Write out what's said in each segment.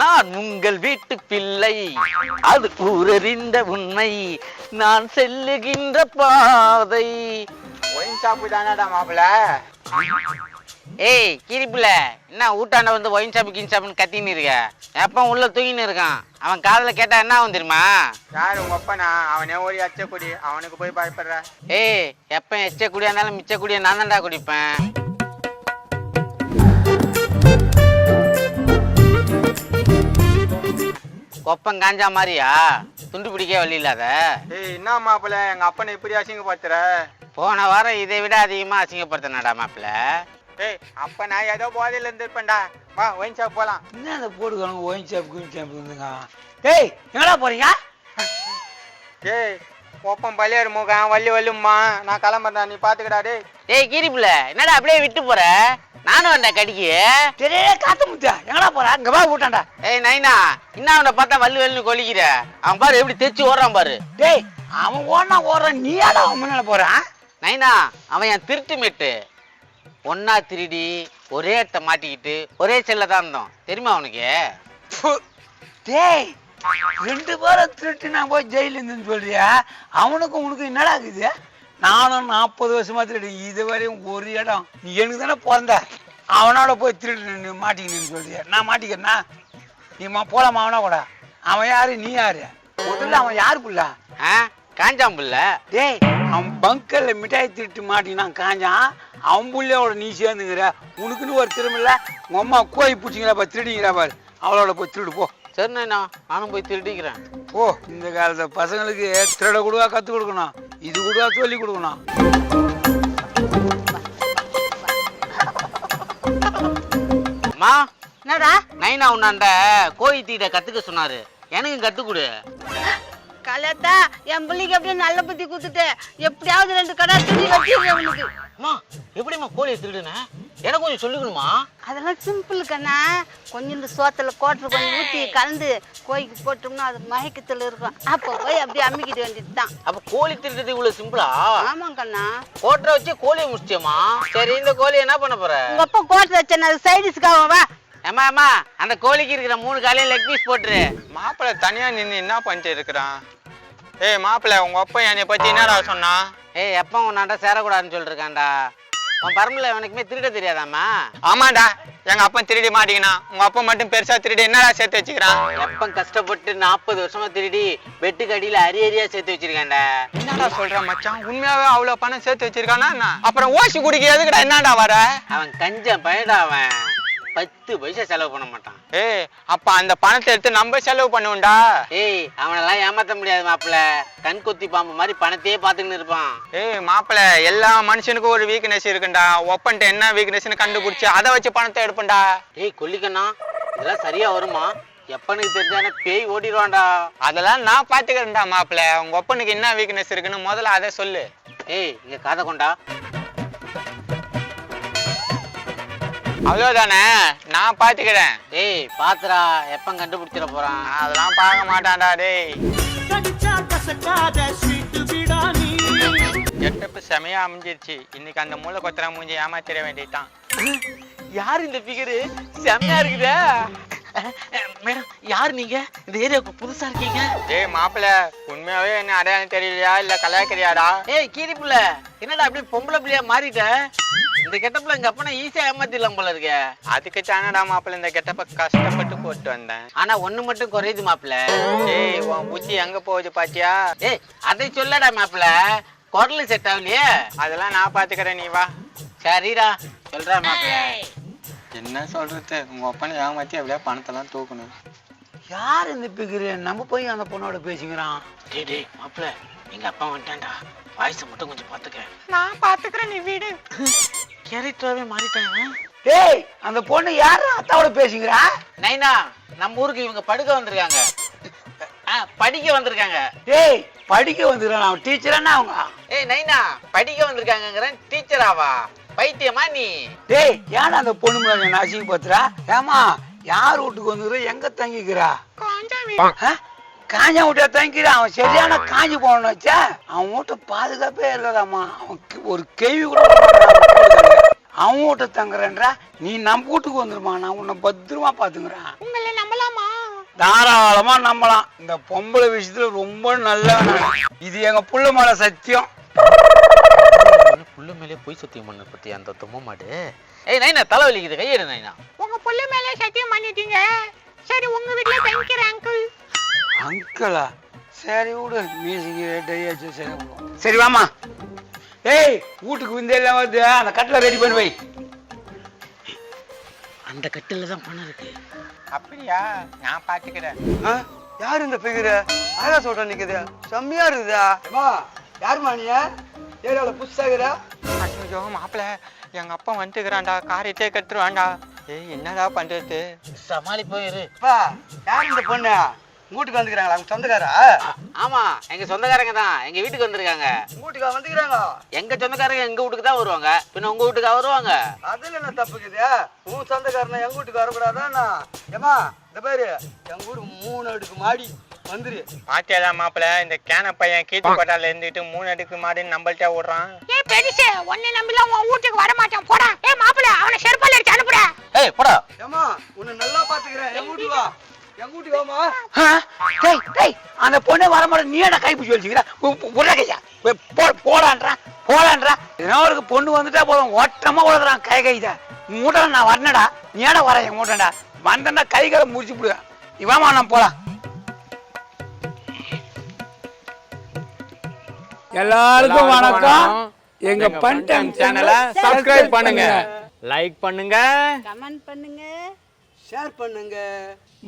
நான் உங்கள் வீட்டு பிள்ளை. அது ஊரறிந்த உண்மை. நான் செல்லுகின்ற பாதை. ஒயின் ஷாப்பு தானடா மாப்பிள்ள? ஏய் கிரிப்புல என்ன ஊட்டாண்ட வந்து ஒயின் ஷாப்பு கின் ஷாப்புன்னு கத்தின்னு இருக்க? எப்ப உள்ள தூங்கின்னு இருக்கான்? அவன் காதுல கேட்டா என்ன ஆகும் தெரியுமா? யார் உங்க அப்பனா? அவனே ஒரு அச்சக்குடி அவனுக்கு போய் பயப்படுற. ஏய் எப்ப எச்ச குடியா இருந்தாலும் மிச்ச குடியா நான் தான்டா குடிப்பேன். கொப்பம் காஞ்சா மாதிரியா? துண்டு பிடிக்க வழி இல்லாத. ஏய் என்ன மாப்பிள்ள எங்க அப்பனை இப்படி அசிங்கப்படுத்துற? போன வாரம் இதை விட அதிகமா அசிங்கப்படுத்தினடா மாப்பிள்ள ஏய் அப்ப நான் ஏதோ போதையில இருந்திருப்பேன்டா. வா ஒயின் ஷாப் போலாம். என்ன அந்த போட்டுக்கணும்? ஒயின் ஷாப் குயின் ஷாப் இருந்துங்க டேய் எங்கடா போறீங்க? ஏய் ஒப்பம் பள்ளியார் முகம் வள்ளி வள்ளும்மா. நான் கிளம்புறேன் நீ பாத்துக்கடா டேய். ஏய் கிரிப்புல என்னடா அப்படியே விட்டு போற? நானும் வந்தேன் கடிக்கு. தெரியல காத்து முத்தியா எங்கடா போற? அங்க வா கூட்டாண்டா. ஏய் நைனா என்ன அவனை பார்த்தா வள்ளு வள்ளுன்னு கொலிக்கிற அவன் பாரு எப்படி தைச்சு ஓடுறான் பாரு. டேய் அவன் ஓடனா ஓடுறான் நீ ஏடா அவன் முன்னால போறான் நைனா அவன் என் திருட்டு மெட்டு. ஒன்னா திருடி ஒரே இடத்த மாட்டிக்கிட்டு ஒரே செல்ல தான் இருந்தோம். தெரியுமா அவனுக்கு டேய் ரெண்டு பேரும் திருட்டு நான் போய் ஜெயில இருந்துன்னு சொல்றியா? அவனுக்கும் உனக்கு என்னடா இருக்குது? நானும் நாற்பது வருஷமா திருடு இதுவரையும் ஒரு இடம் நீ எனக்கு தானே பிறந்த. அவனோட போய் திருட்டு நின்னு மாட்டிக்கின்னு சொல்றியா? நான் மாட்டிக்கிறேன்னா? நீ மா போலாமா அவனா கூட? அவன் யாரு? நீ யாரு? முதல்ல அவன் யாரு புள்ள? ஆ காஞ்சாம்புல்ல டேய் அவன் பங்கர்ல மிட்டாய் திருட்டு மாட்டினான் காஞ்சான் அவன் புள்ளையோட நீ சேர்ந்துங்கிற உனக்குன்னு ஒரு திரும்பில்ல உங்க அம்மா கோழி பிடிச்சிங்கிறா பாரு திருடிங்கிறா பாரு. அவளோட போய் திருடு போ. சரி நைனா நானும் போய் திருடிக்கிறேன். ஓ இந்த காலத்து பசங்களுக்கு திருட கூடவா கற்றுக் கொடுக்கணும். இது கூடவா சொல்லி கொடுக்கணும். அம்மா என்னடா? நைனா உன்னாண்ட கோழி தீட்ட கத்துக்க சொன்னாரு. எனக்கும் கத்து கொடு. கலத்தா என் பிள்ளைக்கு அப்படியே நல்ல புத்தி குத்துட்டு எப்படியாவது ரெண்டு கடை துணி வச்சிருக்கேன் உனக்கு. அம்மா எப்படிம்மா கோழியை திருடுன? எனக்கு கொஞ்சம் சொல்லிக்கணுமா? அதெல்லாம் சிம்பிள் கண்ணா. கொஞ்சம் இந்த சோத்துல கோட்டர் கொஞ்சம் ஊற்றி கலந்து கோழிக்கு போட்டோம்னா அது மயக்கத்தில் இருக்கும். அப்போ போய் அப்படியே அம்மிக்கிட வேண்டியது தான் அப்ப கோழி திருடுறது இவ்வளவு சிம்பிளா ஆமாம் கண்ணா. கோட்டரை வச்சு கோழியை முடிச்சியம்மா சரி இந்த கோழி என்ன பண்ண போற? உங்க அப்பா கோட்டர் வச்சேன் அது சைடிஸ்க்காக வா. ஏமா அம்மா அந்த கோழிக்கு இருக்கிற மூணு காலையும் லெக் பீஸ் போட்டுரு. மாப்பிள்ள தனியா நின்னு என்ன பண்ணிட்டு இருக்கிறான்? ஏய் மாப்பிள்ள உங்க அப்பா என்னை பத்தி என்னடா சொன்னா ஏய் எப்போ உன்னாண்ட சேரக்கூடாதுன்னு சொல்லிருக்கான்டா. உன் பரம்பல எனக்குமே திருட தெரியாதாம்மா? ஆமாடா எங்க அப்பன் திருடி மாட்டீங்கன்னா உங்க அப்பா மட்டும் பெருசா திருடி என்னடா சேர்த்து வச்சுக்கிறான்? எப்ப கஷ்டப்பட்டு நாற்பது வருஷமா திருடி வெட்டுக்கு அடியில அரி அரியா சேர்த்து வச்சிருக்கான்டா. என்னடா சொல்ற மச்சான்? உண்மையாவே அவ்வளவு பணம் சேர்த்து வச்சிருக்கானா அப்புறம் ஓசி குடிக்க எதுக்குடா என்னடா வர? அவன் கஞ்சன் பயடா அவன். பத்து பைசா செலவு பண்ண மாட்டான். ஏய் அப்ப அந்த பணத்தை எடுத்து நம்ம செலவு பண்ணுவோம்டா. ஏய் அவனெல்லாம் ஏமாத்த முடியாது மாப்பிள்ள. கண் கொத்தி பாம்பு மாதிரி பணத்தையே பார்த்துக்கின்னு இருப்பான். ஏய் மாப்பிள்ள எல்லா மனுஷனுக்கும் ஒரு வீக்னஸ் இருக்குண்டா. ஒப்பன்ட்டு என்ன வீக்னஸ்னு கண்டுபிடிச்சு அதை வச்சு பணத்தை எடுப்பேன்டா. ஏய் கொல்லிக்கண்ணா இதெல்லாம் சரியா வருமா? எப்பனுக்கு தெரிஞ்சானே பேய் ஓடிடுவான்டா. அதெல்லாம் நான் பாத்துக்கிறேன்டா மாப்பிள்ள. உங்க ஒப்பனுக்கு என்ன வீக்னஸ் இருக்குன்னு முதல்ல அதை சொல்லு. ஏய் இங்க காதை கொண்டா. அவ்வளவுதானே? நான் பாத்துக்கிறேன். ஏய் பாத்துடா எப்ப கண்டுபிடிச்சிட போறான்? அதெல்லாம் பார்க்க மாட்டான்டா டேய். கெட்டப்பு செமையா அமைஞ்சிருச்சு. இன்னைக்கு அந்த மூளை கொத்தரா மூஞ்சி ஏமாத்திர வேண்டியதுதான். யார் இந்த ஃபிகரு செம்மையா இருக்குதே. மேடம் யார் நீங்க? இந்த ஏரியாவுக்கு புதுசா இருக்கீங்க. டேய் மாப்பிள்ள உண்மையாவே என்ன அடையாளம் தெரியலையா? இல்ல கலாய்க்கிறியாடா? ஏய் கீரி புள்ள என்னடா அப்படியே பொம்பளை பிள்ளையா மாறிட்ட? இந்த கெட்டப்புல எங்க அப்பனா ஈஸியா ஏமாத்திடலாம் போல இருக்கே. அதுக்கு தானடா மாப்பிள்ள இந்த கெட்டப்ப கஷ்டப்பட்டு போட்டு வந்தேன். ஆனா ஒண்ணு மட்டும் குறையுது மாப்பிள்ள. டேய் உன் புத்தி எங்க போகுது பாத்தியா? ஏய் அதை சொல்லடா மாப்பிள்ள. குரல் செட் ஆகலையே. அதெல்லாம் நான் பாத்துக்கிறேன் நீ வா. சரிடா சொல்றா மாப்பிள்ள. என்ன சொல்றது? உங்க ஒப்பனை ஏமாத்தி அப்படியே பணத்தெல்லாம் தூக்கணும் யார் இந்த பிகிரு? நம்ம போய் அந்த பொண்ணோட பேசிக்கிறான். டேய் டேய் மாப்பிள்ள எங்க அப்பா வந்துட்டான்டா. வாய்ஸ் மட்டும் கொஞ்சம் பாத்துக்க நான் பாத்துக்கிறேன் நீ வீடு. கேரக்டராகவே மாறிட்டாங்க டேய் அந்த பொண்ணு யாரு? அத்தாவோட பேசிக்கிறா? நைனா நம்ம ஊருக்கு இவங்க படுக்க வந்திருக்காங்க. ஆ, படிக்க வந்திருக்காங்க. டேய் படிக்க வந்துக்கிறான் அவன் டீச்சரானா அவங்க? ஏய் நைனா படிக்க வந்திருக்காங்கங்கிறேன். டீச்சராவா? பைத்தியமா நீ டேய் ஏன்டா அந்த பொண்ணு மேல என்ன அசிங்கப்படுத்துறா ஏமா யார் வீட்டுக்கு வந்துக்கிற எங்க தங்கிக்கிறா? காஞ்சா வீட்டை தங்கிக்கிறா. அவன் சரியான காஞ்சி போன வச்சா அவன் வீட்டு பாதுகாப்பே இருக்காதாம்மா. அவன் ஒரு கேள்வி கூட அவன் வீட்டை தங்குறேன்றா. நீ நம்ம வீட்டுக்கு வந்துருமா நான் உன்னை பத்திரமா பாத்துக்கிறேன். உங்களை நம்பலாமா? தாராளமா நம்பலாம். இந்த பொம்பளை விஷயத்துல ரொம்ப நல்ல இது எங்க புள்ள மேல சத்தியம். புல்லு மேலே போய் சத்தியம் பண்ண பத்தி அந்த தும்ம மாடு? ஏய் நைனா தலை வலிக்குது. கையெடு நைனா. உங்க புள்ள மேல சத்தியம் பண்ணிட்டீங்க. சரி உங்க வீட்டுல தங்கிக்கிறேன் அங்கிள் அங்கிளா? சரி விடு. மியூசிக் ரேட்டு சரி சரி வாமா ஏய் வீட்டுக்கு விந்தெல்லாம் வருது. அந்த கட்டில் ரெடி பண்ணி வை அந்த கட்டில தான் பணம் இருக்கு. அப்படியா? நான் பாத்துக்கிறேன்? யார் இந்த பிகரு அழகா சொல்ற நிக்குது. செம்மையா இருக்குதா? யாருமா நீ? ஏரியாவில் புதுசாகிற ஐயோ மாப்பிள எங்க அப்பா வந்துக்கிறான்டா காரியத்தே கத்துருவான்டா ஏய் என்னடா பண்றது? சமாளி போயிரு அப்பா யார் இந்த பொண்ணு? உங்க வீட்டுக்கு வந்துக்கிறாங்களா? உங்க சொந்தக்காரா ஆமா எங்க சொந்தக்காரங்க தான். எங்க வீட்டுக்கு வந்திருக்காங்க. வீட்டுக்கு வந்துக்கிறாங்க? எங்க சொந்தக்காரங்க எங்க வீட்டுக்கு தான் வருவாங்க. பின்ன உங்க வீட்டுக்கு வருவாங்க? அதுல என்ன தப்புக்குது உன் சொந்தக்காரனா எங்க வீட்டுக்கு வரக்கூடாதாண்ணா? ஏமா இந்த பாரு எங்க வீடு மூணு அடுக்கு மாடி. வந்துரு. பாத்தியாடா மாப்பிள இந்த கேன பையன் கீத்து கொட்டால இருந்துட்டு மூணு அடுக்கு மாடி நம்மள்ட்ட விடுறான் ஏ பெருசு ஒன்னு நம்பிலாம் உன் வீட்டுக்கு வர மாட்டான் போடா. ஏ மாப்பிள அவனை செருப்பால அடிச்சு அனுப்புற ஏய் போடா. ஏமா உன்னை நல்லா பாத்துக்கிறேன். எங்க வீட்டுக்கு வா. எங்க வீட்டுக்கு வாமா ஆ? டேய் டேய் அந்த பொண்ணே வர மாட்டேன். நீ என்ன கைப்பிடிச்சு வச்சுக்கிற உலகையா போடான்றா போடான்றா. ஒரு பொண்ணு வந்துட்டா போதும். ஓட்டமா உலகிறான் கை கைத மூட்டை நான் வரணுடா நீ ஏடா வர என் மூட்டடா வந்தேன்னா கை காலை முடிச்சு விடுவேன் நீ வாமா நான் போலாம். எல்லாருக்கும் வணக்கம். எங்க பண்டம் சேனலை சப்ஸ்கிரைப் பண்ணுங்க. லைக் பண்ணுங்க. கமெண்ட் பண்ணுங்க. ஷேர் பண்ணுங்க.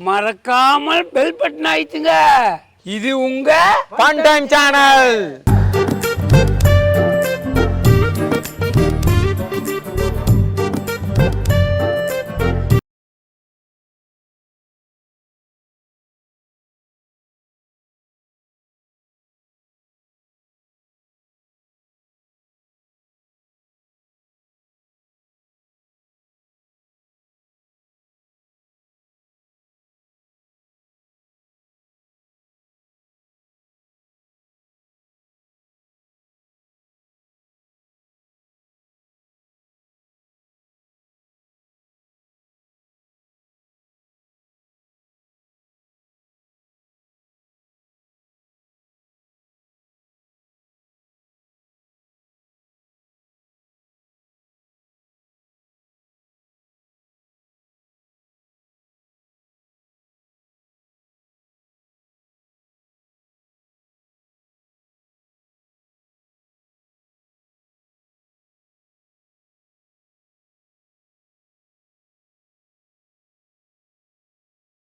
மறக்காமல் பெல் பட்டன் ஆயிடுச்சுங்க இது உங்க பண்டம் சேனல்